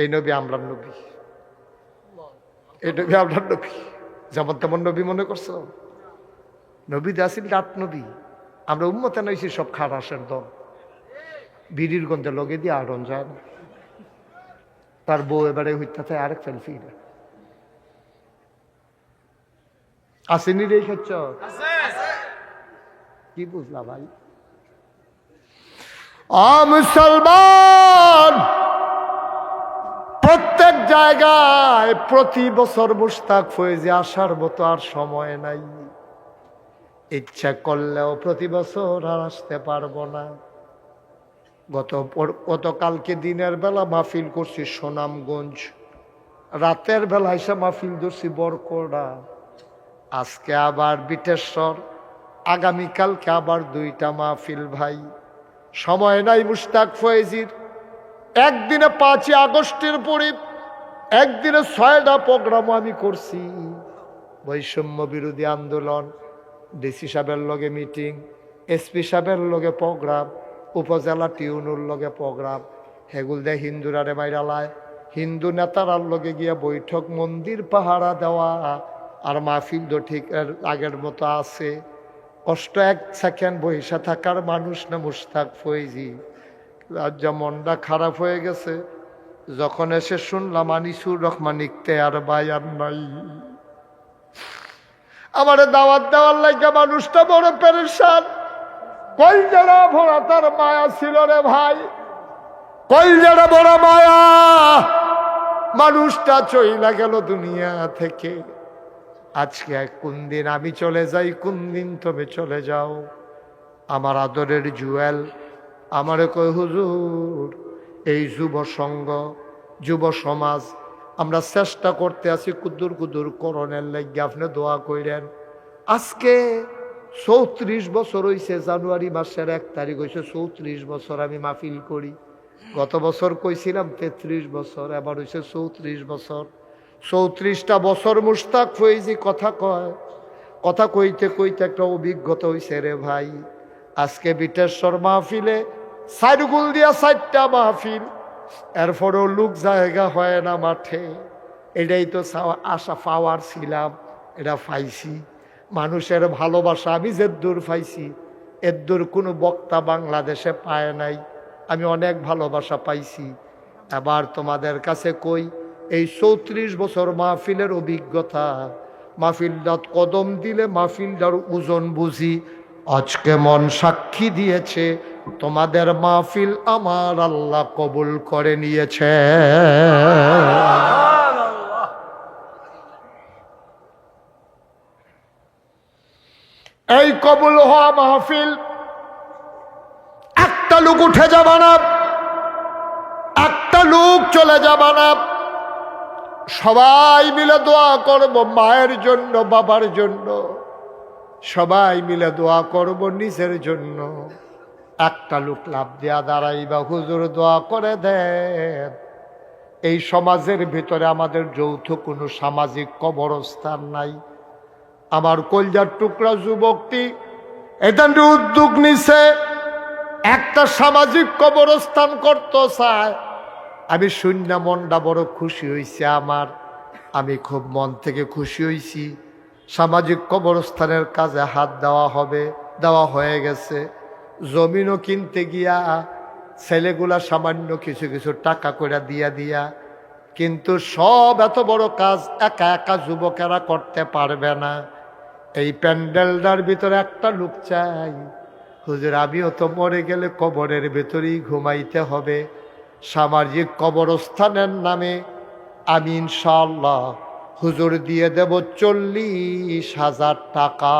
এই নবী আমরা নবী। এই নবী আমরা নবী। যেমন তেমন নবী মনে করছ? নবী দাসিল রাত নবী। আমরা উন্মতে নইছি সব খারাসের দল। বিড়ির গন্ধে লগে দিয়ে আড়ন যায় না তার বউ এবারে হইতে আরেক সেলফি। আসেনি রে খেচ্ছ কি বুঝলা ভাই? মুসলমান! জায়গায় প্রতি বছর মুস্তাক ফয়েজে আসার মতো আর সময় নাই। ইচ্ছা করলেও প্রতি বছর আর আসতে পারব না। গত গতকালকে দিনের বেলা মাহফিল করছি সুনামগঞ্জ। রাতের বেলা এসে মাহফিল ধরছি বরকোড়া। আজকে আবার বিটেশ্বর, আগামীকালকে আবার দুইটা মাহফিল ভাই। সময় নাই মুস্তাক ফয়েজির। একদিনে পাঁচই আগস্টের পরে একদিনে ছয়টা প্রোগ্রাম আমি করছি। বৈষম্য বিরোধী আন্দোলন, ডিসি সাহেবের লগে মিটিং, এসপি সাহেবের লগে প্রোগ্রাম, উপজেলা টিউনুর লগে প্রোগ্রাম, হেগুল দে হিন্দুরারে মাইরালায় হিন্দু নেতারার লগে গিয়া বৈঠক, মন্দির পাহারা দেওয়া, আর মাহফিল তো ঠিক আগের মতো আছে। কষ্ট এক সেকেন্ড বহিসা থাকার মানুষ না মুস্তাক ফৈজি। আজ যা মনটা খারাপ হয়ে গেছে। যখন এসে শুনলাম, আনিসুর রহমান ইকতে আর ভাই আর নাই। আমার দাওয়াত দেওয়ার লাগে মানুষটা বড় পেরেশান। কই যারা ভরা তার মায়া ছিল রে ভাই? কই যারা বড় মায়া? মানুষটা চইলা গেল দুনিয়া থেকে। আজকে কোন দিন আমি চলে যাই, কোন দিন তুমি চলে যাও। আমার আদরের জুয়েল, আমারে কই হুজুর এই যুব সংঘ, যুব সমাজ, আমরা চেষ্টা করতে আছি কুদুর কুদুর করণের লাগে। আপনি দোয়া কইরেন। আজকে চৌত্রিশ বছর হইছে, জানুয়ারি মাসের এক তারিখ হয়েছে চৌত্রিশ বছর আমি মাহফিল করি। গত বছর কইছিলাম তেত্রিশ বছর, এবার হয়েছে চৌত্রিশ বছর। চৌত্রিশটা বছর মুস্তাক ফৈজি কথা কয়। কথা কইতে কইতে একটা অভিজ্ঞতা হইছে রে ভাই। আজকে বিটেশ্বর মাহফিলে সাইডগুল দিয়া চারটা মাহফিল। এরপরেও লোক জায়গা হয় না মাঠে। এটাই তো আশা পাওয়ার ছিলাম, এটা পাইছি। মানুষের ভালোবাসা আমি দূর পাইছি দূর কোনো বক্তা বাংলাদেশে পায় নাই। আমি অনেক ভালোবাসা পাইছি। এবার তোমাদের কাছে কই, এই চৌত্রিশ বছর মাহফিলের অভিজ্ঞতা। মাহফিলদাত কদম দিলে মাহফিলদার ওজন বুঝি। আজকে মন সাক্ষী দিয়েছে তোমাদের মাহফিল আমার আল্লাহ কবুল করে নিয়েছে। এই কবুল হওয়া মাহফিল, একটা লোক উঠে যাবা না, একটা লোক চলে যাবা না। সবাই মিলে দোয়া করব মায়ের জন্য, বাবার জন্য। সবাই মিলে দোয়া করব নিজের জন্য। একটা লোক লাভ দেয়া দাঁড়াইবা, হুজুর দোয়া করে দেন। এই সমাজের ভিতরে আমাদের যৌথ কোনো সামাজিক কবরস্থান নাই। আমার কলজার টুকরা যুবকটি এটা উদ্যোগ নিছে, একটা সামাজিক কবরস্থান করতে চায় আমি শূন্য মনটা বড় খুশি হয়েছে আমার। আমি খুব মন থেকে খুশি হয়েছি সামাজিক কবরস্থানের কাজে হাত দেওয়া হবে, দেওয়া হয়ে গেছে। জমিনও কিনতে গিয়া, ছেলেগুলা সামান্য কিছু কিছু টাকা করে দিয়া দিয়া, কিন্তু সব এত বড় কাজ একা একা যুবকেরা করতে পারবে না। এই প্যান্ডেলটার ভিতরে একটা লোক চাই। হুজুর, আমিও তো মরে গেলে কবরের ভেতরেই ঘুমাইতে হবে। সামাজিক কবরস্থানের নামে আমি ইনশাল্লাহ হুজুর দিয়ে দেব চল্লিশ হাজার টাকা।